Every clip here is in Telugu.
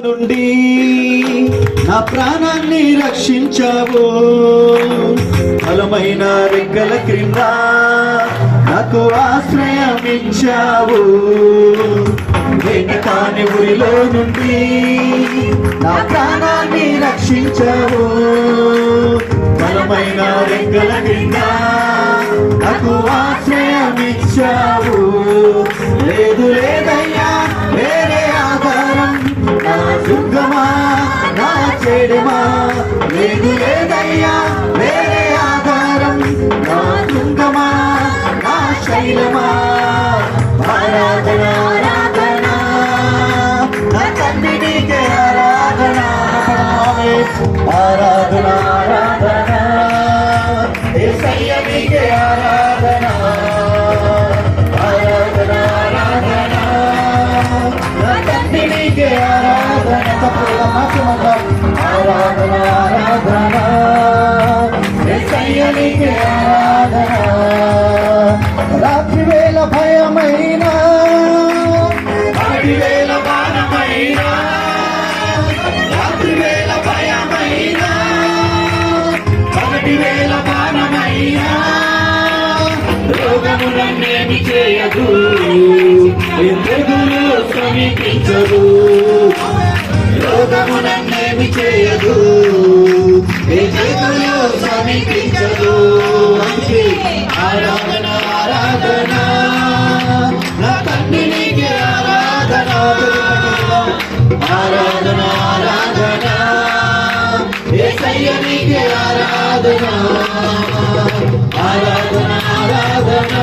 నుండి నా ప్రాణాన్ని రక్షించావు. బలమైన రెక్కల క్రింద నాకు ఆశ్రయమించావు ఇచ్చావు. కాని ఊరిలో నుండి నా ప్రాణాన్ని రక్షించావు. బలమైన రెక్కల క్రింద చెడుమా లేదు లేదయ్యా వేరే ఆధారం. నా దుర్గమా నా శైలమా? భయమైన రాత్రి బాణమైన? రాత్రి వేళ భయమైన? పగటి వేళ బాణమైన? రోగము చేయదు. తెగులు సమీపించదు యోగమునన్నేమి చేయదు. ఏ తెగులు సమీపించదు ఆరాధన ఏ ఆరాధన. ఆరాధన ఆరాధన.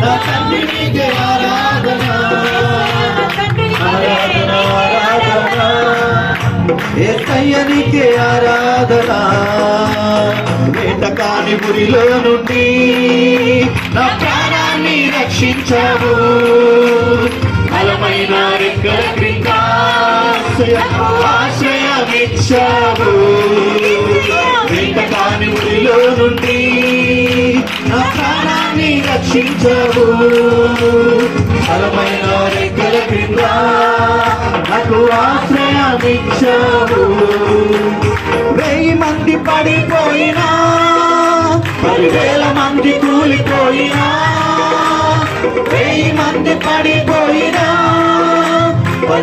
నా తండ్రికి ఆరాధన. ఆరాధన ఆరాధన. ఏ సయ్యనికి ఆరాధన. వేటకాని గురిలో నుండి నా ప్రాణాన్ని రక్షించావు. బలమైన రెక్కల క్రింద ఆశ్రయమిచ్చావు. వెంటకాని గురిలో నుండి నా ప్రాణాన్ని రక్షించావు. బలమైన రెక్కల క్రింద నాకు ఆశ్రయమిచ్చావు. వెయ్యి మంది పడిపోయినా పదివేల మంది కూలిపోయినా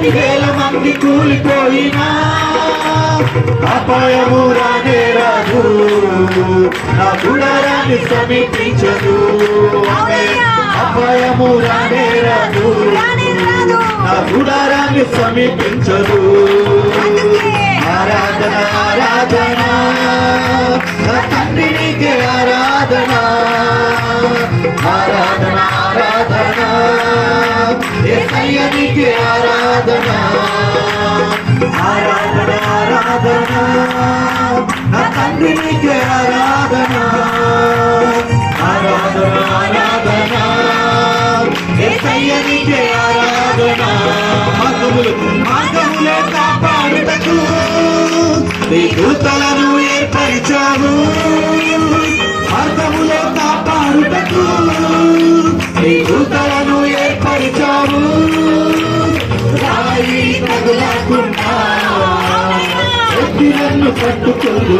పదివేల మంది కూలిపోయినా. అపాయము రానే రాదు. నా గుడారాన్ని సమీపించదు అపాయము రానే రాదు. నా గుడారాన్ని సమీపించదు ఆరాధన ఆరాధన. నా తండ్రికి ఆరాధన. ఆరాధన ఆరాధన. ఏసయ్యనికి ఆరాధన ఆరాధన ఆరాధన నా తండ్రికి ఆరాధన. ఆరాధన ఆరాధన. ఏసయ్యనికి ఆరాధన. మార్గములు మార్గములే కాపాడుటకు. నీ దూతలను ఏర్పరిచావు. మార్గములో కాపాడుటకు. నీ దూతలను ఏర్పరిచావు. నన్ను పట్టుకోదు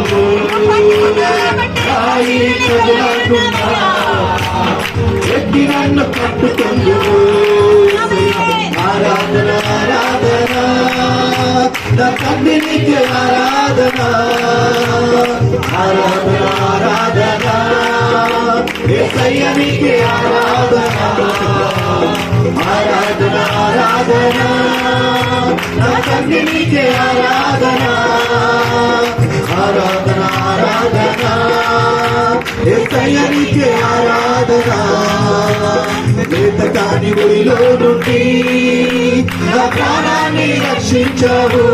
తాయి తగులకుండా ఎత్తి నన్ను పట్టుకోదు ఆరాధన ఆరాధన. నా తండ్రికి ఆరాధన. ఆరాధన ఆరాధన. సయ్యనికి ఆరాధన. ఆరాధన ఆరాధన. నా తండ్రికి ఆరాధన. ఆరాధనా ఏసయ్యనికి ఆరాధన. వేతకాని ఊరిలో నుండి నా ప్రాణాన్ని రక్షించవు.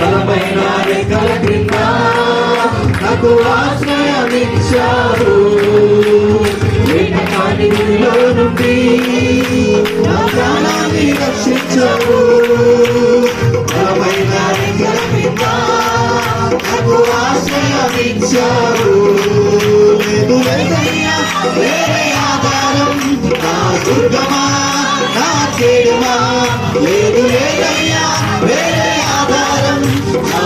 బలమైన రెక్కల క్రింద నాకు ఆశ్రయమిచ్చావు. వేతకాని గుడిలో నుండి నా ప్రాణాన్ని రక్షించవు. ఆశ్రయమిచ్చావు లేదు లేదయ్యా వేరే ఆధారం నా దుర్గమా నా కేడుమా లేదు లేదయ్యా వేరే ఆధారం. నా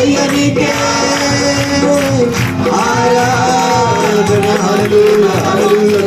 యేసయ్య నీకే ఆరాధన హల్లెలూయా హల్లెలూయా